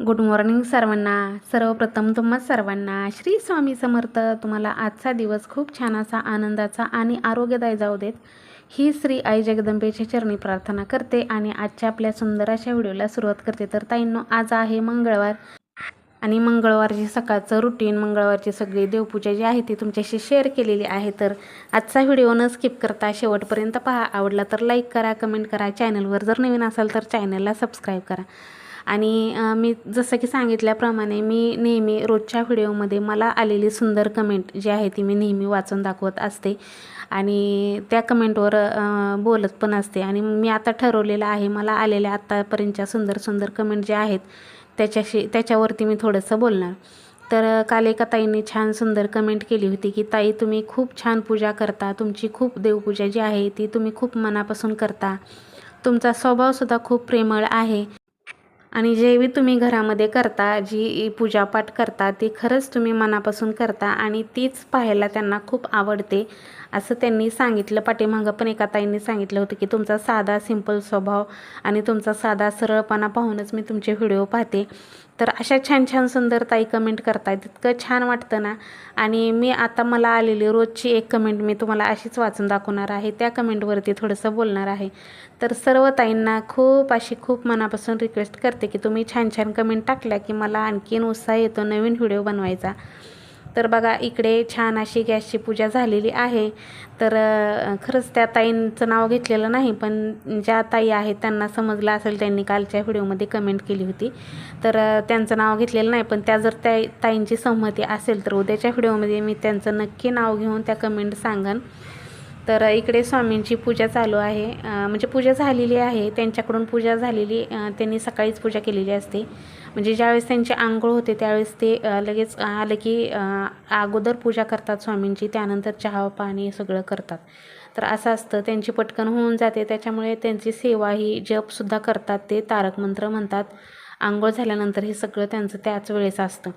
Good morning सर्वांना. सर्वप्रथम तुम्हा सर्वांना श्री स्वामी समर्थ. तुम्हाला आजचा दिवस खूप छान असा आनंदाचा आणि आरोग्यदायी जाऊ देत. ही श्री आई जगदंबेच्या चरणी प्रार्थना करते आणि आजच्या आपल्या सुंदर अशा व्हिडिओला सुरुवात करते. तर ताईंनो आज आहे मंगळवार. आणि मंगळवारची सकाळचं रुटीन मंगळवारची सगळी देवपूजा जी आहे ती तुमच्याशी शेअर केलेली आहे. तर आजचा व्हिडिओ न स्किप करता शेवटपर्यंत पहा. आवडला तर लाईक करा कमेंट करा. चॅनलवर जर नवीन असाल तर चॅनलला सबस्क्राईब करा. आणि मी जसं की सांगितल्याप्रमाणे मी नेहमी रोजच्या व्हिडिओमध्ये मला आलेली सुंदर कमेंट जी आहे ती मी नेहमी वाचून दाखवत असते. आणि त्या कमेंटवर बोलत पण असते. आणि मी आता ठरवलेलं आहे मला आलेल्या आत्तापर्यंतच्या सुंदर सुंदर कमेंट ज्या आहेत त्याच्याशी त्याच्यावरती मी थोडंसं बोलणार. तर काल एका ताईंनी छान सुंदर कमेंट केली होती की ताई तुम्ही खूप छान पूजा करता. तुमची खूप देवपूजा जी आहे ती तुम्ही खूप मनापासून करता. तुमचा स्वभावसुद्धा खूप प्रेमळ आहे. आणि जे बी तुम्ही घरामध्ये करता जी पूजापाठ करता ती खरंच तुम्ही मनापासून करता आणि तीच पाहायला त्यांना खूप आवडते. असं त्यांनी सांगितलं. पाठीमागं पण एका ताईंनी सांगितलं होतं की तुमचा साधा सिंपल स्वभाव आणि तुमचा साधा सरळपणा पाहूनच मी तुमचे व्हिडिओ पाहते. तर अशा छान छान सुंदर ताई कमेंट करतायत. इतकं छान वाटतं ना. आणि मी आता मला आलेली रोजची एक कमेंट मी तुम्हाला अशीच वाचून दाखवणार आहे. त्या कमेंटवरती थोडंसं बोलणार आहे. तर सर्व ताईंना खूप अशी खूप मनापासून रिक्वेस्ट करते की तुम्ही छान छान कमेंट टाकल्या की मला आणखीन उत्साह येतो नवीन व्हिडिओ बनवायचा. तर बघा इकडे छान अशी गॅसची पूजा झालेली आहे. तर खरंच त्या ताईंचं नाव घेतलेलं नाही पण ज्या ताई आहेत त्यांना समजलं असेल त्यांनी कालच्या व्हिडिओमध्ये कमेंट केली होती. तर त्यांचं नाव घेतलेलं नाही पण त्या जर त्या ताईंची संमती असेल तर उद्याच्या व्हिडिओमध्ये मी त्यांचं नक्की नाव घेऊन त्या कमेंट सांगन. तर इकडे स्वामींची पूजा चालू आहे. म्हणजे पूजा झालेली आहे. त्यांच्याकडून पूजा झालेली त्यांनी सकाळीच पूजा केलेली असते. म्हणजे ज्यावेळेस त्यांची आंघोळ होते त्यावेळेस ते लगेच आलं की अगोदर पूजा करतात स्वामींची त्यानंतर चहा पाणी सगळं करतात. तर असं असतं त्यांची पटकन होऊन जाते. त्याच्यामुळे त्यांची सेवा ही जपसुद्धा करतात ते तारक मंत्र म्हणतात. आंघोळ झाल्यानंतर हे सगळं त्यांचं त्याच वेळेस असतं.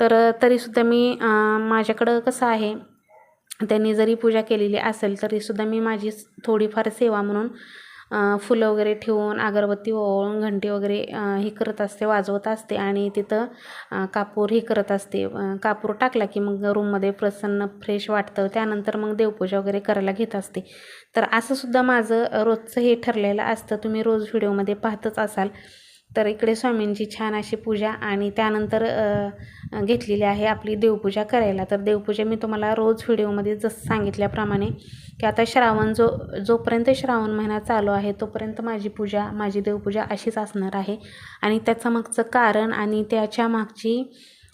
तर तरीसुद्धा मी माझ्याकडं कसं आहे त्यांनी जरी पूजा केलेली असेल तरीसुद्धा मी माझी थोडीफार सेवा म्हणून फुलं वगैरे ठेवून अगरबत्ती ओळून घंटी वगैरे हे करत असते वाजवत असते आणि तिथं कापूर हे करत असते. कापूर टाकला की मग रूममध्ये प्रसन्न फ्रेश वाटतं. त्यानंतर मग देवपूजा वगैरे करायला घेत असते. तर असंसुद्धा माझं रोजचं हे ठरलेलं असतं. तुम्ही रोज व्हिडिओमध्ये पाहतच असाल. तर इकडे स्वामींची छान अशी पूजा आणि त्यानंतर घेतलेली आहे आपली देवपूजा करायला. तर देवपूजा मी तुम्हाला रोज व्हिडिओमध्ये जसं सांगितल्याप्रमाणे की आता श्रावण जो जोपर्यंत श्रावण महिना चालू आहे तोपर्यंत माझी पूजा माझी देवपूजा अशीच असणार आहे. आणि त्याचं मागचं कारण आणि त्याच्या मागची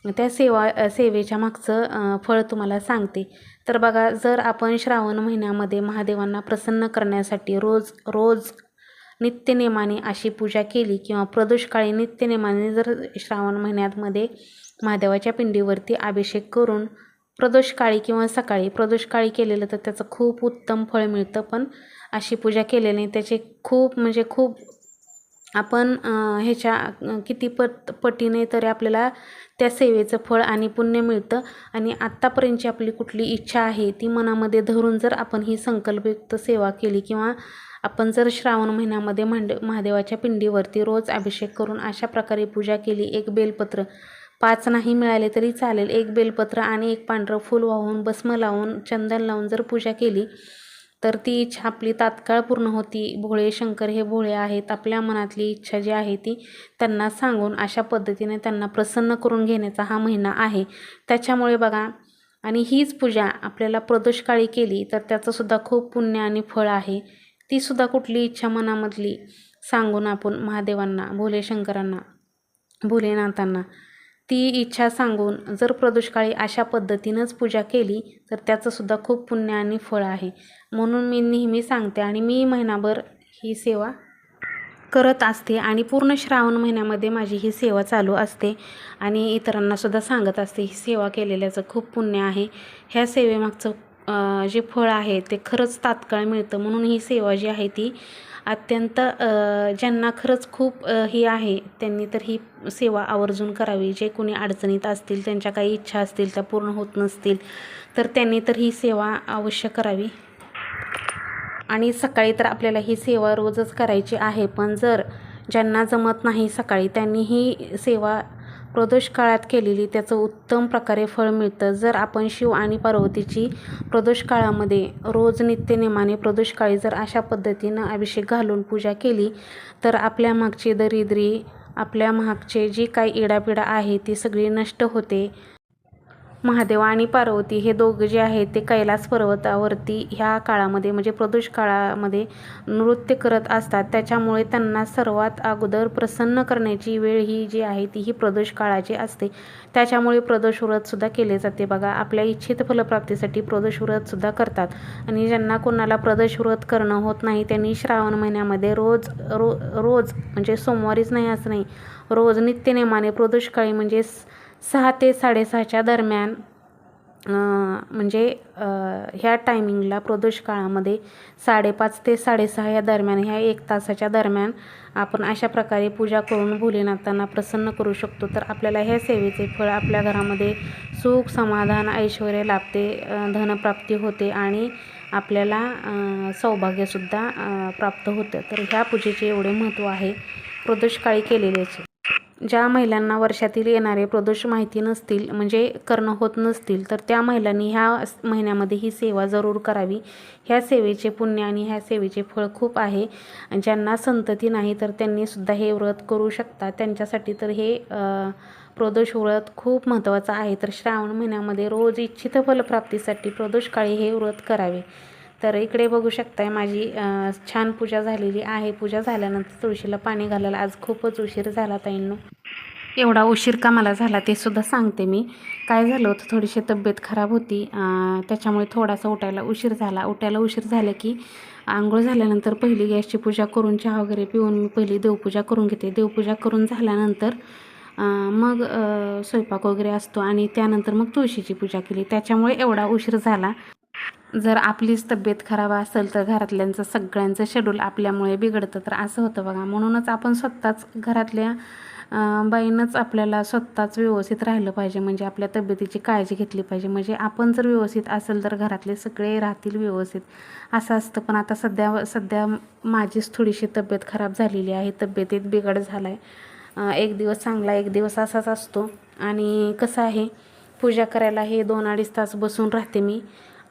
त्या सेवा सेवेच्या मागचं फळ तुम्हाला सांगते. तर बघा जर आपण श्रावण महिन्यामध्ये महादेवांना प्रसन्न करण्यासाठी रोज रोज नित्यनेमाने अशी पूजा केली किंवा प्रदोषकाळी नित्यनेमाने जर श्रावण महिन्यातमध्ये महादेवाच्या पिंडीवरती अभिषेक करून प्रदोषकाळी किंवा सकाळी प्रदोषकाळी केलेलं तर त्याचं खूप उत्तम फळ मिळतं. पण अशी पूजा केल्याने त्याचे खूप म्हणजे खूप आपण ह्याच्या किती पट पटीने तरी आपल्याला त्या सेवेचं फळ आणि पुण्य मिळतं. आणि आत्तापर्यंतची आपली कुठली इच्छा आहे ती मनामध्ये धरून जर आपण ही संकल्पयुक्त सेवा केली किंवा आपण जर श्रावण महिन्यामध्ये मांड महादेवाच्या पिंडीवरती रोज अभिषेक करून अशा प्रकारे पूजा केली एक बेलपत्र पाच नाही मिळाले तरी चालेल. एक बेलपत्र आणि एक पांढरं फूल वाहून भस्म लावून चंदन लावून जर पूजा केली तर ती इच्छा आपली तात्काळ पूर्ण होती. भोळे शंकर हे भोळे आहेत आपल्या मनातली इच्छा जी आहे ती त्यांना सांगून अशा पद्धतीने त्यांना प्रसन्न करून घेण्याचा हा महिना आहे. त्याच्यामुळे बघा आणि हीच पूजा आपल्याला प्रदोषकाळी केली तर त्याचंसुद्धा खूप पुण्य आणि फळ आहे. तीसुद्धा कुठली इच्छा मनामधली सांगून आपण महादेवांना भोले शंकरांना भोलेनाथांना ती इच्छा सांगून जर प्रदोषकाळी अशा पद्धतीनंच पूजा केली तर त्याचंसुद्धा खूप पुण्य आणि फळ आहे. म्हणून मी नेहमी सांगते आणि मी महिनाभर ही सेवा करत असते आणि पूर्ण श्रावण महिन्यामध्ये माझी ही सेवा चालू असते आणि इतरांनासुद्धा सांगत असते ही सेवा केलेल्याचं खूप पुण्य आहे. ह्या सेवेमागचं जे फळ आहे ते खरंच तात्काळ मिळतं. म्हणून ही सेवा जी आहे ती अत्यंत ज्यांना खरंच खूप ही आहे त्यांनी तर ही सेवा आवर्जून करावी. जे कोणी अडचणीत असतील त्यांच्या काही इच्छा असतील त्या पूर्ण होत नसतील तर त्यांनी तर ही सेवा अवश्य करावी. आणि सकाळी तर आपल्याला ही सेवा रोजच करायची आहे पण जर ज्यांना जमत नाही सकाळी त्यांनी ही सेवा प्रदोष काळात केलेली त्याचं उत्तम प्रकारे फळ मिळतं. जर आपण शिव आणि पार्वतीची प्रदोष काळामध्ये रोज नित्यनेमाने प्रदोष काळी जर अशा पद्धतीनं अभिषेक घालून पूजा केली तर आपल्या मागची दरिद्री आपल्या मागचे जी काही इडापिडा आहे ती सगळी नष्ट होते. महादेव आणि पार्वती हे दोघं जे आहेत ते कैलास पर्वतावरती ह्या काळामध्ये म्हणजे प्रदोष काळामध्ये नृत्य करत असतात. त्याच्यामुळे त्यांना सर्वात अगोदर प्रसन्न करण्याची वेळ ही जी आहे ती ही प्रदोष काळाची असते. त्याच्यामुळे प्रदोष व्रतसुद्धा केले जाते बघा. आपल्या इच्छित फलप्राप्तीसाठी प्रदोष व्रतसुद्धा करतात. आणि ज्यांना कोणाला प्रदोष व्रत करणं होत नाही त्यांनी श्रावण महिन्यामध्ये रोज रो रोज म्हणजे सोमवारीच नाही असं नाही रोज नित्यनेमाने प्रदोष काळी म्हणजे सहा ते साडेसहाच्या दरम्यान म्हणजे ह्या टायमिंगला प्रदोष काळामध्ये साडेपाच ते साडेसहा या दरम्यान ह्या एक तासाच्या दरम्यान आपण अशा प्रकारे पूजा करून भोलेनाथांना प्रसन्न करू शकतो. तर आपल्याला ह्या सेवेचे फळ आपल्या घरामध्ये सुख समाधान ऐश्वर लाभते धनप्राप्ती होते आणि आपल्याला सौभाग्यसुद्धा प्राप्त होतं. तर ह्या पूजेचे एवढे महत्त्व आहे. प्रदोष काळी केलेल्याचे. ज्या महिलांना वर्षातील येणारे प्रदोष माहिती नसतील म्हणजे करणं होत नसतील तर त्या महिलांनी ह्या महिन्यामध्ये ही सेवा जरूर करावी. ह्या सेवेचे पुण्य आणि ह्या सेवेचे फळ खूप आहे. ज्यांना संतती नाही तर त्यांनीसुद्धा हे व्रत करू शकतात त्यांच्यासाठी तर हे प्रदोष व्रत खूप महत्त्वाचं आहे. तर श्रावण महिन्यामध्ये रोज इच्छित फलप्राप्तीसाठी प्रदोष काळी हे व्रत करावे. तर इकडे बघू शकताय माझी छान पूजा झालेली आहे. पूजा झाल्यानंतर तुळशीला पाणी घालायला आज खूपच उशीर झाला ताईंनो. एवढा उशीर का मला झाला ते सुद्धा सांगते मी. काय झालं होतं थोडीशी तब्येत खराब होती त्याच्यामुळे थोडासा उठायला उशीर झाला. उठायला उशीर झाला की आंघोळ झाल्यानंतर पहिली गॅसची पूजा करून चहा वगैरे पिऊन मी पहिली देवपूजा करून घेते. देवपूजा करून झाल्यानंतर मग स्वयंपाक वगैरे असतो आणि त्यानंतर मग तुळशीची पूजा केली. त्याच्यामुळे एवढा उशीर झाला. जर आपलीच तब्येत खराब असेल तर घरातल्यांचं सगळ्यांचं शेड्यूल आपल्यामुळे बिघडतं तर असं होतं बघा. म्हणूनच आपण स्वतःच घरातल्या बाईनंच आपल्याला स्वतःच व्यवस्थित राहिलं पाहिजे. म्हणजे आपल्या तब्येतीची काळजी घेतली पाहिजे. म्हणजे आपण जर व्यवस्थित असेल तर घरातले सगळे राहतील व्यवस्थित. असं असतं. पण आता सध्या सध्या माझीच थोडीशी तब्येत खराब झालेली आहे. तब्येतीत बिघड झाला आहे एक दिवस चांगला एक दिवस असाच असतो. आणि कसं आहे पूजा करायला हे दोन अडीच तास बसून राहते मी.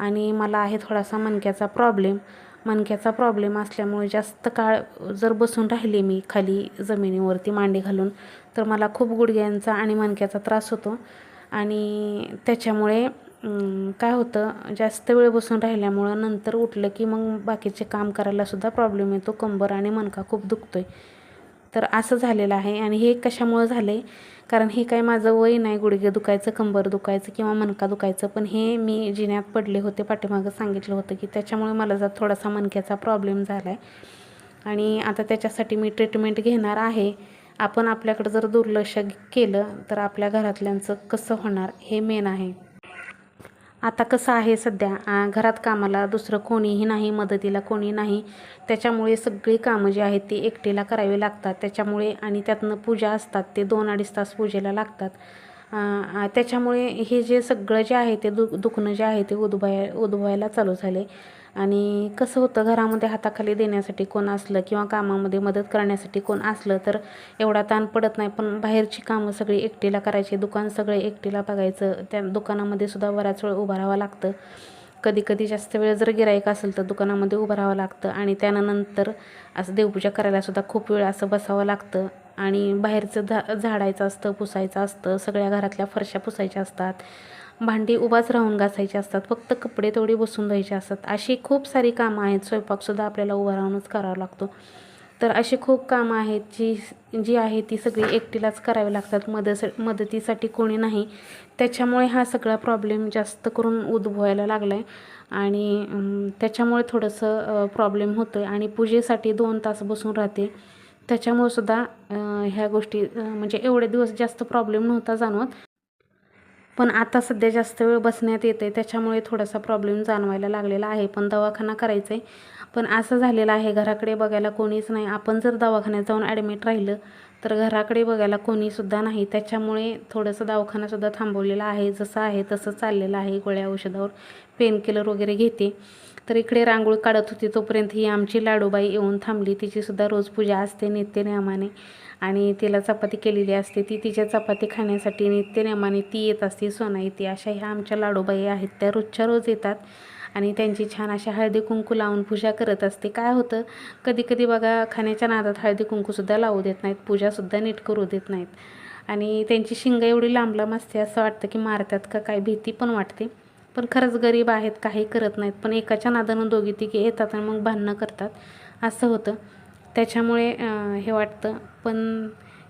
आणि मला आहे थोडासा मणक्याचा प्रॉब्लेम मणक्याचा प्रॉब्लेम असल्यामुळे जास्त काळ जर बसून राहिले मी खाली जमिनीवरती मांडी घालून तर मला खूप गुडघ्यांचा आणि मणक्याचा त्रास होतो. आणि त्याच्यामुळे काय होतं जास्त वेळ बसून राहिल्यामुळं नंतर उठलं की मग बाकीचे काम करायलासुद्धा प्रॉब्लेम येतो. कंबर आणि मणका खूप दुखतो आहे तर असं झालेलं आहे आणि हे कशामुळं झालं आहे कारण हे काय माझं वय नाही गुडघे दुखायचं कंबर दुखायचं किंवा मणका दुखायचं पण हे मी जिन्यात पडले होते पाठीमागं सांगितलं होतं की त्याच्यामुळे मला जर थोडासा मणक्याचा प्रॉब्लेम झाला आहे आणि आता त्याच्यासाठी मी ट्रीटमेंट घेणार आहे. आपण आपल्याकडं जर दुर्लक्ष केलं तर आपल्या घरातल्यांचं कसं होणार हे मेन आहे. आता कसं आहे सध्या घरात कामाला दुसरं कोणीही नाही मदतीला कोणी नाही. त्याच्यामुळे सगळी कामं जी आहेत ती एकटीला करावी लागतात. त्याच्यामुळे आणि त्यातनं पूजा असतात ते दोन अडीच तास पूजेला लागतात. त्याच्यामुळे हे जे सगळं जे आहे ते दु दुखणं जे आहे ते उद्भवाय उद्भवायला चालू झाले. आणि कसं होतं घरामध्ये हाताखाली देण्यासाठी कोण असलं किंवा कामामध्ये मदत करण्यासाठी कोण असलं तर एवढा ताण पडत नाही. पण बाहेरची कामं सगळी एकटीला करायची दुकान सगळे एकटीला बघायचं त्या दुकानामध्ये सुद्धा बराच वेळ उभं राहावं लागतं. कधी कधी जास्त वेळ जर गिरायक असेल तर दुकानामध्ये उभं राहावं लागतं आणि त्यानंतर असं देवपूजा करायलासुद्धा खूप वेळ असं बसावं लागतं. आणि बाहेरचं झा झाडायचं असतं पुसायचं असतं सगळ्या घरातल्या फरशा पुसायच्या असतात. भांडी उभाच राहून घासायची असतात फक्त कपडे तेवढे बसून द्यायचे असतात. अशी खूप सारी कामं आहेत स्वयंपाकसुद्धा आपल्याला उभा राहूनच करावा लागतो. तर अशी खूप कामं आहेत जी जी आहे ती सगळी एकटीलाच करावी लागतात. मदस मदतीसाठी कोणी नाही. त्याच्यामुळे हा सगळा प्रॉब्लेम जास्त करून उद्भवायला लागला आहे आणि त्याच्यामुळे थोडंसं प्रॉब्लेम होतो आहे आणि पूजेसाठी दोन तास बसून राहते. त्याच्यामुळे सुद्धा ह्या गोष्टी म्हणजे एवढे दिवस जास्त प्रॉब्लेम नव्हता जाणवत. पण आता सध्या जास्त वेळ बसण्यात येते त्याच्यामुळे थोडासा प्रॉब्लेम जाणवायला लागलेला आहे. पण दवाखाना करायचा आहे पण असं झालेलं आहे घराकडे बघायला कोणीच नाही. आपण जर दवाखान्यात जाऊन ॲडमिट राहिलं तर घराकडे बघायला कोणीसुद्धा नाही. त्याच्यामुळे थोडंसं दवाखानासुद्धा थांबवलेला आहे. जसं आहे तसं चाललेलं आहे. गोळ्या औषधावर पेनकिलर वगैरे घेते. तर इकडे रांगोळी काढत होती तोपर्यंत ही आमची लाडूबाई येऊन थांबली. तिचीसुद्धा रोज पूजा असते नित्यनियमाने आणि तिला चपाती केलेली असते. ती तिच्या चपाती खाण्यासाठी नित्यनेमाने ती येत असते सोना येते. अशा ह्या आमच्या लाडूबाई आहेत. त्या रोजच्या रोज येतात आणि त्यांची छान अशा हळदी कुंकू लावून पूजा करत असते. काय होतं? कधी कधी बघा खाण्याच्या नादात हळदी कुंकूसुद्धा लावू देत नाहीत. पूजासुद्धा नीट करू देत नाहीत. आणि त्यांची शिंग एवढी लांब लांब असते असं वाटतं की मारतात का काय भीती पण वाटते. पण खरंच गरीब आहेत काही करत नाहीत. पण एकाच्या नादानं दोघी तिघे येतात आणि मग भांडणं करतात. असं होतं. त्याच्यामुळे हे वाटतं. पण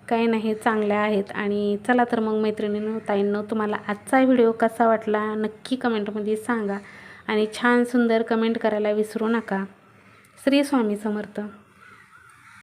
काही नाही चांगल्या आहेत. आणि चला तर मग मैत्रिणींनो ताईंनो तुम्हाला आजचा व्हिडिओ कसा वाटला नक्की कमेंटमध्ये सांगा. आणि छान सुंदर कमेंट करायला विसरू नका. श्री स्वामी समर्थ.